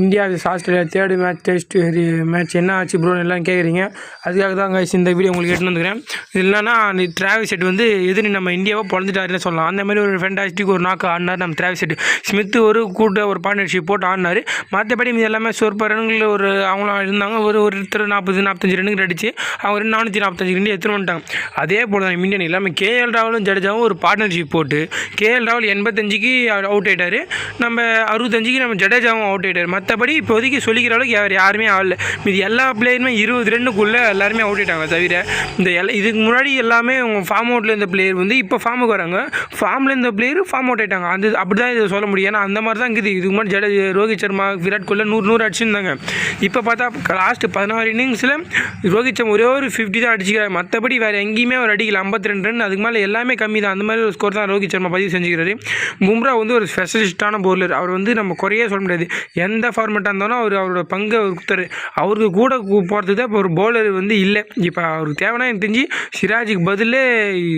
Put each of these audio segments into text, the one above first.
India vs Australia third match test match என்ன ஆச்சு ப்ரோன்னு எல்லாம் கேட்குறீங்க அதுக்காக தான் கைஸ் இந்த வீடியோ உங்களுக்கு எடுத்து வந்துக்கிறேன். இது என்னன்னா நீ செட் வந்து எதிரி நம்ம இந்தியாவை பிறந்துட்டாருன்னு சொல்லலாம். அந்த மாதிரி ஒரு ஃபென்டாஸ்டிக் ஒரு நாக்கு ஆடினார் நம்ம டிராவல் செட் ஸ்மித் ஒரு கூட்ட ஒரு பார்ட்னர்ஷிப் போட்டு ஆடினார். மற்றபடி இது எல்லாமே சொற்ப ரன்கள் ஒரு அவங்களாம் இருந்தாங்க. ஒரு ஒருத்தர் நாற்பது நாற்பத்தஞ்சு ரன்னுக்கு அடிச்சு அவங்க ரெண்டு நானூற்றி நாற்பத்தஞ்சு ரன் எடுத்துகிட்டு வந்துட்டாங்க. அதே போல் தான் இந்தியன் எல்லாமே கேஎல் ராவலும் ஜடேஜாவும் ஒரு பார்ட்னர்ஷிப் போட்டு கேஎல் ராவல் எண்பத்தஞ்சுக்கு அவுட் ஆகிட்டார் நம்ம அறுபத்தஞ்சுக்கு நம்ம ஜடேஜாவும் அவுட் ஆகிட்டார் மற்ற மற்றபடி இப்போதைக்கு சொல்லிக்கிற அளவுக்கு யார் யாருமே ஆகல. இது எல்லா பிளேயருமே இருபது ரெண்டுக்குள்ளே எல்லாருமே அவுட் ஆயிட்டாங்க தவிர இந்த எல்லா இதுக்கு முன்னாடி எல்லாமே அவங்க ஃபார்ம் அவுட்டில் இருந்த பிளேயர் வந்து இப்போ ஃபார்முக்கு வராங்க. ஃபார்மில் இருந்த பிளேயர் ஃபார்ம் அவுட் ஆயிட்டாங்க. அந்த அப்படி தான் இதை சொல்ல முடியும். ஏன்னா அந்த மாதிரி தான் இருக்குது. இதுக்கு முன்னாடி ஜட ரோஹித் சர்மா விராட் கோலி நூறு நூறு அடிச்சிருந்தாங்க. இப்போ பார்த்தா லாஸ்ட் பதினாறு இன்னிங்ஸில் ரோஹித் சர்மா ஒரே ஒரு ஃபிஃப்டி தான் அடிச்சுக்கிறார். மற்றபடி வேறு எங்கேயுமே அவர் அடிக்கல. ஐம்பத்தி ரெண்டு ரன் அதுக்கு மேலே எல்லாமே கம்மி தான் அந்த மாதிரி ஒரு ஸ்கோர் தான் ரோஹித் சர்மா பதிவு செஞ்சுக்கிறாரு. பும்ரா வந்து ஒரு ஸ்பெஷலிஸ்டான பவுலர் அவர் வந்து நம்ம குறையே சொல்ல முடியாது. எந்த ஃபார்மேட்டாக இருந்தாலும் அவர் அவரோட பங்கை அவர் கொடுத்தாரு. அவருக்கு கூட போகிறதுக்கு தான் இப்போ ஒரு பவுலர் வந்து இல்லை. இப்போ அவருக்கு தேவைன்னா எனக்கு தெரிஞ்சு சிராஜுக்கு பதிலே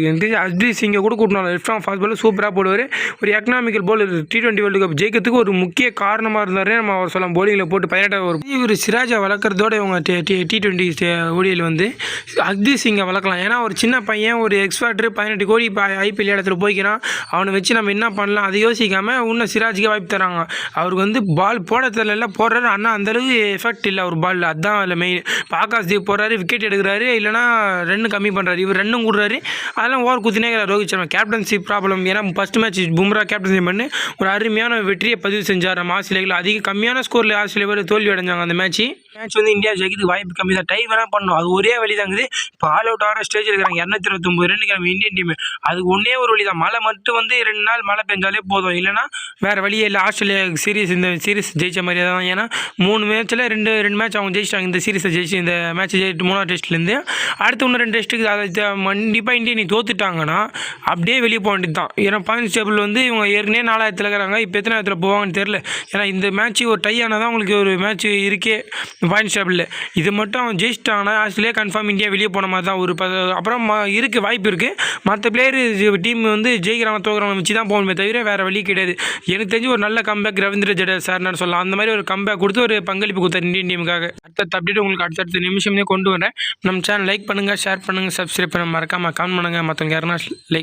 எனக்கு தெரிஞ்சு அஸ்பீத் சிங்கை கூட கூட்டணும் லெஃப்ட் ஆம் ஃபாஸ்ட் பாலில் சூப்பராக போடுவார். ஒரு economical bowler T twenty world cup ஜெயிக்கிறதுக்கு ஒரு முக்கிய காரணமாக இருந்தார் நம்ம அவர் சொல்லலாம். போலிங்கில் போட்டு பதினெட்டாவது வரும் இவர் சிராஜை வளர்க்குறதோட இவங்க டி டி டுவெண்ட்டி ஓடியில் வந்து அக்தீப் சிங்கை வளர்க்கலாம். ஏன்னா ஒரு சின்ன பையன் ஒரு எக்ஸ்பர்ட்ரு பதினெட்டு கோடி இப்போ ஐபிஎல் இடத்துல போய்க்கிறான். அவனை வச்சு நம்ம என்ன பண்ணலாம்? அதை யோசிக்காமல் இன்னும் சிராஜுக்கே வாய்ப்பு தராங்க. அவருக்கு வந்து பால் போட தெரியல போடுறாரு. ஆனால் அந்தளவுக்கு எஃபெக்ட் இல்லை ஒரு பால் அதுதான் அதில் மெயின் இப்போ ஆகாஷ் தீப் போடுறாரு விக்கெட் எடுக்கிறாரு இல்லைனா ரன்னு கம்மி பண்ணுறாரு இவர் ரன்னும் கூடுறாரு. அதெல்லாம் ஓவர் குத்தினே ரோஹித் சர்மா. கேப்டன்சி ப்ராப்ளம் ஏன்னா ஃபஸ்ட் மேட்ச் பும்ரா கேப்டன்சி பண்ணி ஒரு அருமையான வெற்றியை பதிவு செஞ்சார். நம்ம ஆஸ்திரேலியாவில் அதிக கம்மியான ஸ்கோரில் ஆஸ்திரேலியாவில் தோல்வி அடைஞ்சாங்க அந்த மேட்ச்சு மேட்ச் வந்து இந்தியா ஜெயிக்கிறது வாய்ப்பு கம்மி தான். டைம் வேணால் பண்ணும் அது ஒரே வழி தாங்குது இப்போ ஆல் அவுட் ஆகிற ஸ்டேஜ் இருக்கிறாங்க. இரநூத்தி இருபத்தொம்பது ரெண்டு கிழமை இந்தியன் டீம் அதுக்கு ஒன்றே ஒரு வழி தான். மழை மட்டும் வந்து ரெண்டு நாள் மழை பெஞ்சாலே போதும். இல்லைனா வேறு வழியே இல்லை. ஆஸ்திரேலியா சீரிஸ் இந்த சீரிஸ் ஜெயிச்ச மாதிரியே தான். ஏன்னா மூணு மேட்ச்சில் ரெண்டு ரெண்டு மேட்ச் அவங்க ஜெயிச்சிட்டாங்க. இந்த சீரிஸை ஜெயிச்சு இந்த மேட்ச் ஜெயிட்டு மூணாவது டெஸ்ட்லேருந்து அடுத்து இன்னும் ரெண்டு டெஸ்ட்டுக்கு அதை கண்டிப்பாக இந்தியா நீ தோத்துட்டாங்கன்னா அப்படியே வெளியே போக வேண்டியது தான். ஏன்னா பாயிண்ட்ஸ் டேபிள் வந்து இவங்க ஏற்கனவே நாலாயிரத்தில் இருக்கிறாங்க. இப்போ எத்தனை இடத்துல போவாங்கன்னு தெரில ஏன்னா இந்த மேட்ச் ஒரு டை ஆனால் தான் உங்களுக்கு ஒரு மேட்ச் இருக்கே. பாயிண்ட் டேபிளில் இது மட்டும் அவன் ஜெயிச்சிட்டாங்கன்னா ஆஸ்திரேலியா கன்ஃபார்ம் இந்தியா வெளியே போன மாதிரி தான் ஒரு ப அப்புறம் ம- இருக்குது வாய்ப்பு இருக்குது மற்ற பிளேயர் டீம் வந்து ஜெயிக்கிறாங்க தோக்குறவங்க வச்சு தான் போகணுமே தவிர வேறு வழி கிடையாது. எனக்கு தெரிஞ்சு ஒரு நல்ல கம்பேக் ரவீந்திர ஜடேஜா சார்னு சொல்லலாம். அந்த மாதிரி ஒரு கம்பேக் கொடுத்து ஒரு பங்களிப்பு கொடுத்தார் இந்தியன் டீமுக்காக அடுத்த அப்டேட் உங்களுக்கு அடுத்தடுத்த நிமிஷமே கொண்டு வரேன். நம்ம சேனல் லைக் பண்ணுங்கள் ஷேர் பண்ணுங்கள் சப்ஸ்கிரைப் பண்ண மறக்காமல் கமெண்ட் பண்ணுங்கள் மற்றவங்க யாருன்னா லைக்